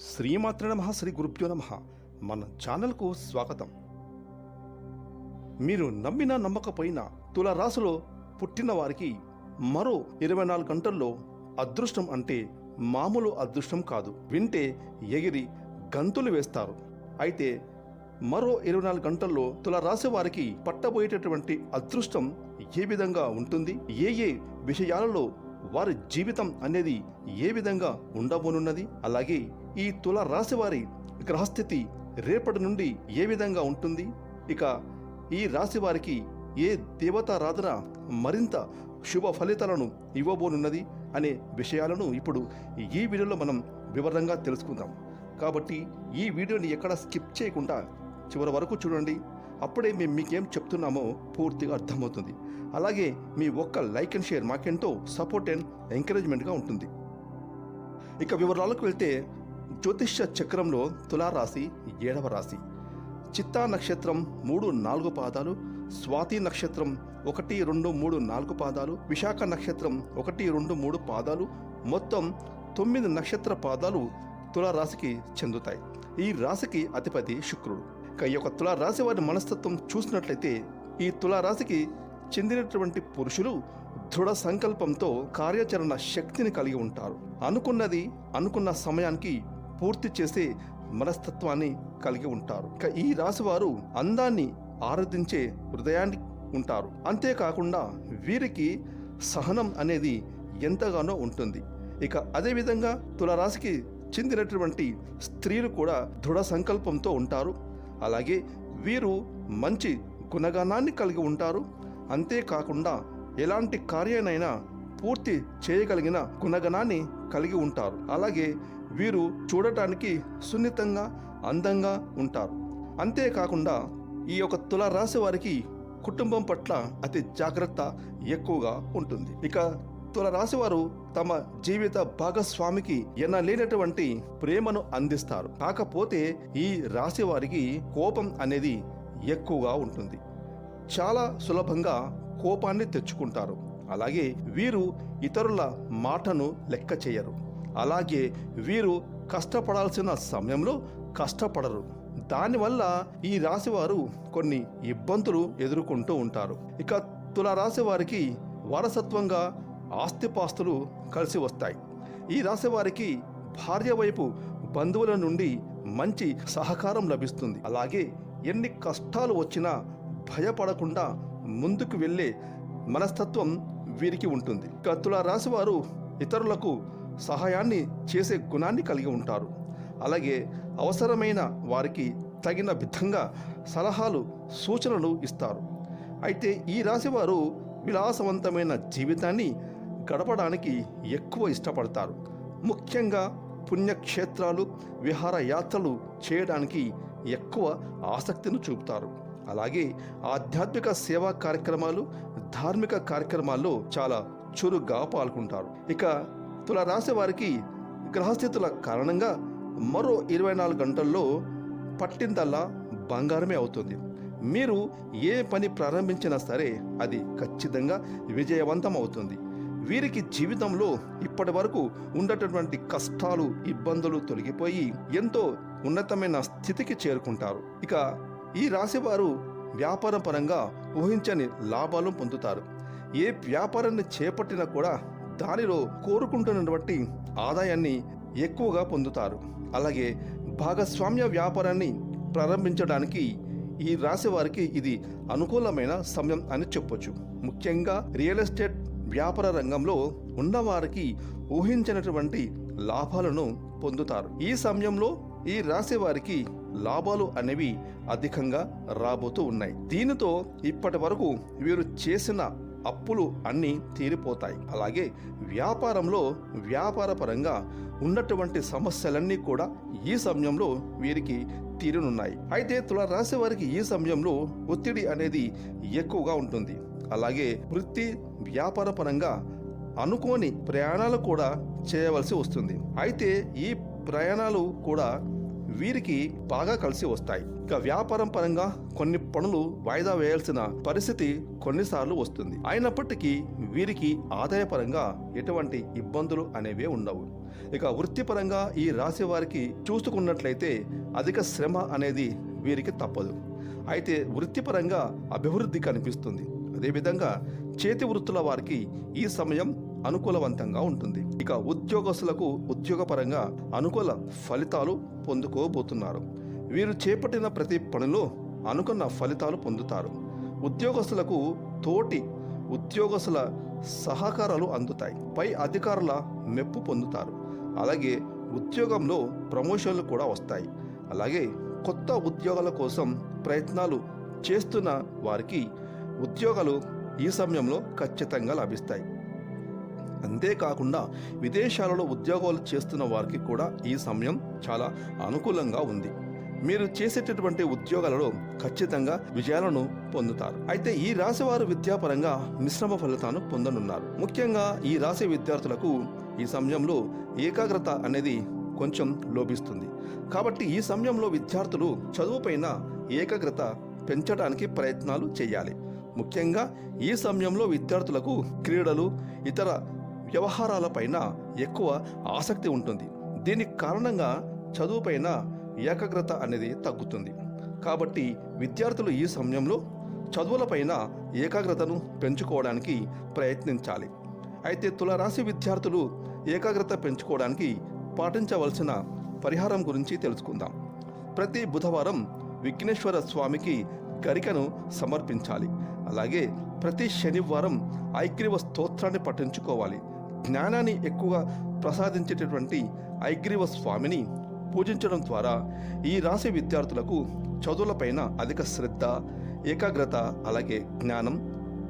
శ్రీమాత్ర నమ శ్రీ గురుభ్యో నమ. మన ఛానల్కు స్వాగతం. మీరు నమ్మినా నమ్మకపోయినా తులరాశిలో పుట్టిన వారికి మరో ఇరవై నాలుగు గంటల్లో అదృష్టం అంటే మామూలు అదృష్టం కాదు. వింటే ఎగిరి గంతులు వేస్తారు. అయితే మరో ఇరవై నాలుగు గంటల్లో తులరాశి వారికి పట్టబోయేటటువంటి అదృష్టం ఏ విధంగా ఉంటుంది? ఏ ఏ విషయాలలో వారి జీవితం అనేది ఏ విధంగా ఉండబోనున్నది? అలాగే ఈ తుల రాశి వారి గ్రహస్థితి రేపటి నుండి ఏ విధంగా ఉంటుంది? ఇక ఈ రాశి వారికి ఏ దేవతారాధన మరింత శుభ ఫలితాలను ఇవ్వబోనున్నది అనే విషయాలను ఇప్పుడు ఈ వీడియోలో మనం వివరంగా తెలుసుకుందాం. కాబట్టి ఈ వీడియోని ఎక్కడ స్కిప్ చేయకుండా చివరి వరకు చూడండి. అప్పుడే మేము మీకేం చెప్తున్నామో పూర్తిగా అర్థమవుతుంది. అలాగే మీ ఒక్క లైక్ అండ్ షేర్ మాకెంతో సపోర్ట్ అండ్ ఎంకరేజ్మెంట్గా ఉంటుంది. ఇక వివరాలకు వెళ్తే జ్యోతిష్య చక్రంలో తులారాశి ఏడవ రాశి. చిత్తా నక్షత్రం మూడు నాలుగు పాదాలు స్వాతి నక్షత్రం ఒకటి రెండు మూడు నాలుగు పాదాలు విశాఖ నక్షత్రం ఒకటి రెండు మూడు పాదాలు మొత్తం తొమ్మిది నక్షత్ర పాదాలు తులారాశికి చెందుతాయి. ఈ రాశికి అధిపతి శుక్రుడు. ఈ యొక్క తులారాశి వారి మనస్తత్వం చూసినట్లయితే ఈ తులారాశికి చెందినటువంటి పురుషులు దృఢ సంకల్పంతో కార్యాచరణ శక్తిని కలిగి ఉంటారు. అనుకున్నది అనుకున్న సమయానికి పూర్తి చేసే మనస్తత్వాన్ని కలిగి ఉంటారు. ఇక ఈ రాశి వారు అందాన్ని ఆరాధించే హృదయాన్ని ఉంటారు. అంతేకాకుండా వీరికి సహనం అనేది ఎంతగానో ఉంటుంది. ఇక అదేవిధంగా తులరాశికి చెందినటువంటి స్త్రీలు కూడా దృఢ సంకల్పంతో ఉంటారు. అలాగే వీరు మంచి గుణగణాన్ని కలిగి ఉంటారు. అంతేకాకుండా ఎలాంటి కార్యానైనా పూర్తి చేయగలిగిన గుణగణాన్ని కలిగి ఉంటారు. అలాగే వీరు చూడటానికి సున్నితంగా అందంగా ఉంటారు. అంతేకాకుండా ఈ యొక్క తుల రాశి వారికి కుటుంబం పట్ల అతి జాగ్రత్త ఎక్కువగా ఉంటుంది. ఇక తుల రాశి వారు తమ జీవిత భాగస్వామికి ఎనలేనటువంటి ప్రేమను అందిస్తారు. కాకపోతే ఈ రాశి వారికి కోపం అనేది ఎక్కువగా ఉంటుంది. చాలా సులభంగా కోపాన్ని తెచ్చుకుంటారు. అలాగే వీరు ఇతరుల మాటను లెక్క చేయరు. అలాగే వీరు కష్టపడాల్సిన సమయంలో కష్టపడరు. దానివల్ల ఈ రాశివారు కొన్ని ఇబ్బందులు ఎదుర్కొంటూ ఉంటారు. ఇక తుల రాశి వారికి వారసత్వంగా ఆస్తిపాస్తులు కలిసి వస్తాయి. ఈ రాశి వారికి భార్య వైపు బంధువుల నుండి మంచి సహకారం లభిస్తుంది. అలాగే ఎన్ని కష్టాలు వచ్చినా భయపడకుండా ముందుకు వెళ్ళే మనస్తత్వం వీరికి ఉంటుంది. కత్తుల రాశివారు ఇతరులకు సహాయాన్ని చేసే గుణాన్ని కలిగి ఉంటారు. అలాగే అవసరమైన వారికి తగిన విధంగా సలహాలు సూచనలు ఇస్తారు. అయితే ఈ రాశివారు విలాసవంతమైన జీవితాన్ని గడపడానికి ఎక్కువ ఇష్టపడతారు. ముఖ్యంగా పుణ్యక్షేత్రాలు విహారయాత్రలు చేయడానికి ఎక్కువ ఆసక్తిని చూపుతారు. అలాగే ఆధ్యాత్మిక సేవా కార్యక్రమాలు ధార్మిక కార్యక్రమాల్లో చాలా చురుగ్గా పాల్గొంటారు. ఇక తుల రాశి వారికి గ్రహస్థితుల కారణంగా మరో ఇరవై నాలుగు గంటల్లో పట్టిందల్లా బంగారమే అవుతుంది. మీరు ఏ పని ప్రారంభించినా సరే అది ఖచ్చితంగా విజయవంతం అవుతుంది. వీరికి జీవితంలో ఇప్పటి వరకు ఉండేటటువంటి కష్టాలు ఇబ్బందులు తొలగిపోయి ఎంతో ఉన్నతమైన స్థితికి చేరుకుంటారు. ఇక ఈ రాశివారు వ్యాపార పరంగా ఊహించని లాభాలు పొందుతారు. ఏ వ్యాపారాన్ని చేపట్టినా కూడా దానిలో కోరుకుంటున్నటువంటి ఆదాయాన్ని ఎక్కువగా పొందుతారు. అలాగే భాగస్వామ్య వ్యాపారాన్ని ప్రారంభించడానికి ఈ రాశి వారికి ఇది అనుకూలమైన సమయం అని చెప్పొచ్చు. ముఖ్యంగా రియల్ ఎస్టేట్ వ్యాపార రంగంలో ఉన్నవారికి ఊహించినటువంటి లాభాలను పొందుతారు. ఈ సమయంలో ఈ రాశి వారికి లాభాలు అనేవి అధికంగా రాబోతూ ఉన్నాయి. దీనితో ఇప్పటి వరకు వీరు చేసిన అప్పులు అన్నీ తీరిపోతాయి. అలాగే వ్యాపారంలో వ్యాపార పరంగా ఉన్నటువంటి సమస్యలన్నీ కూడా ఈ సమయంలో వీరికి తీరునున్నాయి. అయితే తులారాశి వారికి ఈ సమయంలో ఒత్తిడి అనేది ఎక్కువగా ఉంటుంది. అలాగే వృత్తి వ్యాపార పరంగా అనుకోని ప్రయాణాలు కూడా చేయవలసి వస్తుంది. అయితే ఈ ప్రయాణాలు కూడా వీరికి బాగా కలిసి వస్తాయి. ఇక వ్యాపారం పరంగా కొన్ని పనులు వాయిదా వేయాల్సిన పరిస్థితి కొన్నిసార్లు వస్తుంది. అయినప్పటికీ వీరికి ఆదాయపరంగా ఎటువంటి ఇబ్బందులు అనేవే ఉండవు. ఇక వృత్తిపరంగా ఈ రాశి వారికి చూసుకున్నట్లయితే అధిక శ్రమ అనేది వీరికి తప్పదు. అయితే వృత్తిపరంగా అభివృద్ధి కనిపిస్తుంది. అదేవిధంగా చేతి వృత్తుల వారికి ఈ సమయం అనుకూలవంతంగా ఉంటుంది. ఇక ఉద్యోగస్తులకు ఉద్యోగపరంగా అనుకూల ఫలితాలు పొందుకోబోతున్నారు. వీరు చేపట్టిన ప్రతి పనిలో అనుకున్న ఫలితాలు పొందుతారు. ఉద్యోగస్తులకు తోటి ఉద్యోగస్తుల సహకారాలు అందుతాయి. పై అధికారుల మెప్పు పొందుతారు. అలాగే ఉద్యోగంలో ప్రమోషన్లు కూడా వస్తాయి. అలాగే కొత్త ఉద్యోగాల కోసం ప్రయత్నాలు చేస్తున్న వారికి ఉద్యోగాలు ఈ సమయంలో ఖచ్చితంగా లభిస్తాయి. అంతేకాకుండా విదేశాలలో ఉద్యోగాలు చేస్తున్న వారికి కూడా ఈ సమయం చాలా అనుకూలంగా ఉంది. మీరు చేసేటటువంటి ఉద్యోగాలలో ఖచ్చితంగా విజయాలను పొందుతారు. అయితే ఈ రాశి వారు విద్యాపరంగా మిశ్రమ ఫలితాలను పొందనున్నారు. ముఖ్యంగా ఈ రాశి విద్యార్థులకు ఈ సమయంలో ఏకాగ్రత అనేది కొంచెం లోపిస్తుంది. కాబట్టి ఈ సమయంలో విద్యార్థులు చదువుపైన ఏకాగ్రత పెంచడానికి ప్రయత్నాలు చేయాలి. ముఖ్యంగా ఈ సమయంలో విద్యార్థులకు క్రీడలు ఇతర వ్యవహారాలపైన ఎక్కువ ఆసక్తి ఉంటుంది. దీనికి కారణంగా చదువుపైన ఏకాగ్రత అనేది తగ్గుతుంది. కాబట్టి విద్యార్థులు ఈ సమయంలో చదువులపైన ఏకాగ్రతను పెంచుకోవడానికి ప్రయత్నించాలి. అయితే తులరాశి విద్యార్థులు ఏకాగ్రత పెంచుకోవడానికి పాటించవలసిన పరిహారం గురించి తెలుసుకుందాం. ప్రతి బుధవారం విఘ్నేశ్వర స్వామికి గరికను సమర్పించాలి. అలాగే ప్రతి శనివారం ఐగ్రీవ స్తోత్రాన్ని పఠించుకోవాలి. జ్ఞానాన్ని ఎక్కువగా ప్రసాదించేటటువంటి ఐగ్రీవ స్వామిని పూజించడం ద్వారా ఈ రాశి విద్యార్థులకు చదువులపైన అధిక శ్రద్ధ ఏకాగ్రత అలాగే జ్ఞానం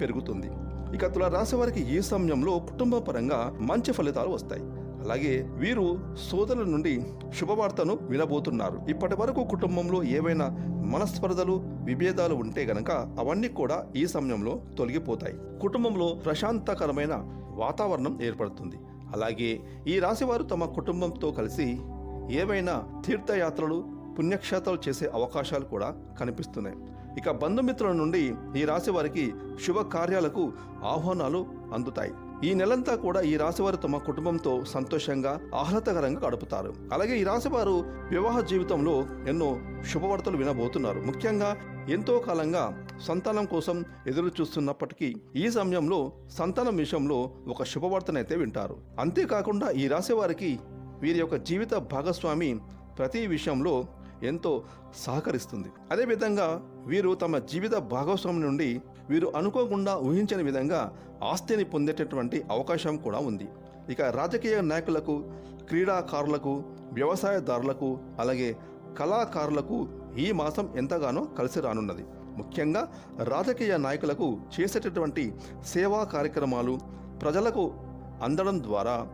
పెరుగుతుంది. ఇక తుల రాశి వారికి ఈ సమయంలో కుటుంబ పరంగా మంచి ఫలితాలు వస్తాయి. అలాగే వీరు సోదరుల నుండి శుభవార్తను వినబోతున్నారు. ఇప్పటి వరకు కుటుంబంలో ఏవైనా మనస్పర్ధలు విభేదాలు ఉంటే గనక అవన్నీ కూడా ఈ సమయంలో తొలగిపోతాయి. కుటుంబంలో ప్రశాంతకరమైన వాతావరణం ఏర్పడుతుంది. అలాగే ఈ రాశివారు తమ కుటుంబంతో కలిసి ఏవైనా తీర్థయాత్రలు పుణ్యక్షేత్రాలు చేసే అవకాశాలు కూడా కనిపిస్తున్నాయి. ఇక బంధుమిత్రుల నుండి ఈ రాశి వారికి శుభ కార్యాలకు ఆహ్వానాలు అందుతాయి. ఈ నెలంతా కూడా ఈ రాశివారు తమ కుటుంబంతో సంతోషంగా ఆహ్లాదకరంగా గడుపుతారు. అలాగే ఈ రాశివారు వివాహ జీవితంలో ఎన్నో శుభవార్తలు వినబోతున్నారు. ముఖ్యంగా ఎంతో కాలంగా సంతానం కోసం ఎదురు చూస్తున్నప్పటికీ ఈ సమయంలో సంతానం విషయంలో ఒక శుభవార్తనైతే వింటారు. అంతేకాకుండా ఈ రాశి వారికి వీరి యొక్క జీవిత భాగస్వామి ప్రతి విషయంలో ఎంతో సహకరిస్తుంది. అదేవిధంగా వీరు తమ జీవిత భాగస్వామి నుండి వీరు అనుకోకుండా ఊహించని విధంగా ఆస్తిని పొందేటటువంటి అవకాశం కూడా ఉంది. ఇక రాజకీయ నాయకులకు క్రీడాకారులకు వ్యవసాయదారులకు అలాగే కళాకారులకు ఈ మాసం ఎంతగానో కలిసి రానున్నది. ముఖ్యంగా రాజకీయ నాయకులకు చేసేటటువంటి సేవా కార్యక్రమాలు ప్రజలకు అందడం ద్వారా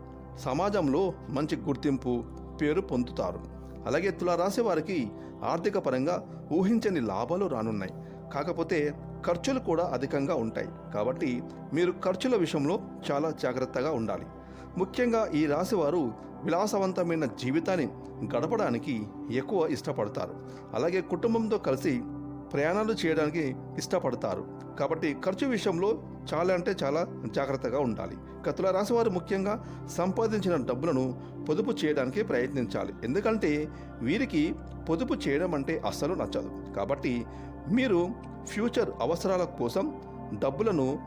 సమాజంలో మంచి గుర్తింపు పేరు పొందుతారు. అలాగే తులారాశి వారికి ఆర్థిక పరంగా ఊహించని లాభాలు రానున్నాయి. కాకపోతే ఖర్చులు కూడా అధికంగా ఉంటాయి. కాబట్టి మీరు ఖర్చుల విషయంలో చాలా జాగ్రత్తగా ఉండాలి. ముఖ్యంగా ఈ రాశివారు విలాసవంతమైన జీవితాన్ని గడపడానికి ఎక్కువ ఇష్టపడతారు. అలాగే కుటుంబంతో కలిసి ప్రయాణాలు చేయడానికి ఇష్టపడతారు. కాబట్టి ఖర్చు విషయంలో చాలా అంటే చాలా జాగ్రత్తగా ఉండాలి. కతుల రాశివారు ముఖ్యంగా సంపాదించిన డబ్బులను పొదుపు చేయడానికి ప్రయత్నించాలి. ఎందుకంటే వీరికి పొదుపు చేయడం అంటే అస్సలు నచ్చదు. కాబట్టి మీరు ఫ్యూచర్ అవసరాల కోసం డబ్బులను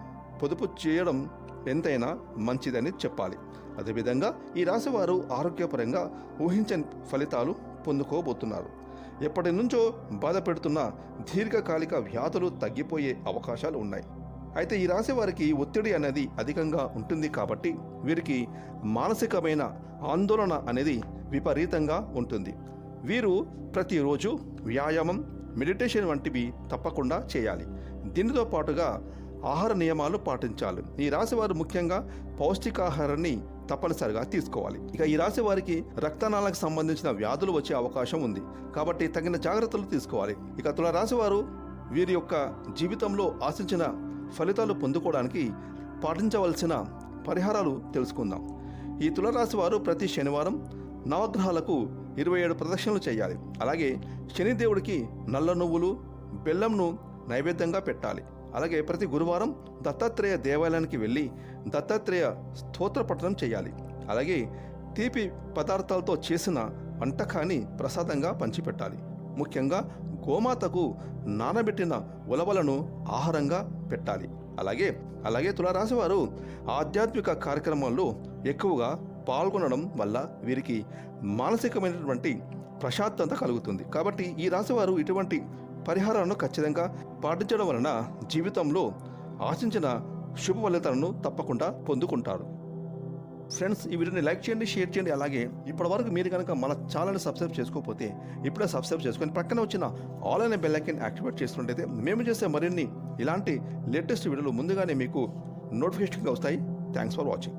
పొదుపు చేయడం ఎంతైనా మంచిదని చెప్పాలి. అదేవిధంగా ఈ రాశివారు ఆరోగ్యపరంగా ఊహించని ఫలితాలు పొందుకోబోతున్నారు. ఎప్పటి నుంచో బాధ పెడుతున్న దీర్ఘకాలిక వ్యాధులు తగ్గిపోయే అవకాశాలు ఉన్నాయి. అయితే ఈ రాశి వారికి ఒత్తిడి అనేది అధికంగా ఉంటుంది కాబట్టి వీరికి మానసికమైన ఆందోళన అనేది విపరీతంగా ఉంటుంది. వీరు ప్రతిరోజు వ్యాయామం మెడిటేషన్ వంటివి తప్పకుండా చేయాలి. దీనితో పాటుగా ఆహార నియమాలు పాటించాలి. ఈ రాశివారు ముఖ్యంగా పౌష్టికాహారాన్ని తప్పనిసరిగా తీసుకోవాలి. ఇక ఈ రాశి వారికి రక్తనాళాలకు సంబంధించిన వ్యాధులు వచ్చే అవకాశం ఉంది. కాబట్టి తగిన జాగ్రత్తలు తీసుకోవాలి. ఇక తుల రాశి వారు వీరి యొక్క జీవితంలో ఆశించిన ఫలితాలు పొందుకోవడానికి పాటించవలసిన పరిహారాలు తెలుసుకుందాం. ఈ తులరాశి వారు ప్రతి శనివారం నవగ్రహాలకు ఇరవై ఏడు ప్రదక్షిణలు చేయాలి. అలాగే శనిదేవుడికి నల్ల నువ్వులు బెల్లంను నైవేద్యంగా పెట్టాలి. అలాగే ప్రతి గురువారం దత్తాత్రేయ దేవాలయానికి వెళ్ళి దత్తాత్రేయ స్తోత్ర పఠనం చేయాలి. అలాగే తీపి పదార్థాలతో చేసిన వంటకాన్ని ప్రసాదంగా పంచిపెట్టాలి. ముఖ్యంగా గోమాతకు నానబెట్టిన ఉలవలను ఆహారంగా పెట్టాలి. అలాగే అలాగే తులారాశి వారు ఆధ్యాత్మిక కార్యక్రమాల్లో ఎక్కువగా పాల్గొనడం వల్ల వీరికి మానసికమైనటువంటి ప్రశాంతత కలుగుతుంది. కాబట్టి ఈ రాశివారు ఇటువంటి పరిహారాలను ఖచ్చితంగా పాటించడం వలన జీవితంలో ఆశించిన శుభ ఫలితాలను తప్పకుండా పొందుకుంటారు. ఫ్రెండ్స్ ఈ వీడియోని లైక్ చేయండి షేర్ చేయండి. అలాగే ఇప్పటివరకు మీరు కనుక మన ఛానల్ని సబ్స్క్రైబ్ చేసుకోకపోతే ఇప్పుడే సబ్స్క్రైబ్ చేసుకొని పక్కన వచ్చిన ఆల్ అనే బెల్ ఐకన్ యాక్టివేట్ చేసినట్టయితే మేము చేసే మరిన్ని ఇలాంటి లేటెస్ట్ వీడియోలు ముందుగానే మీకు నోటిఫికేషన్గా వస్తాయి. Thanks for watching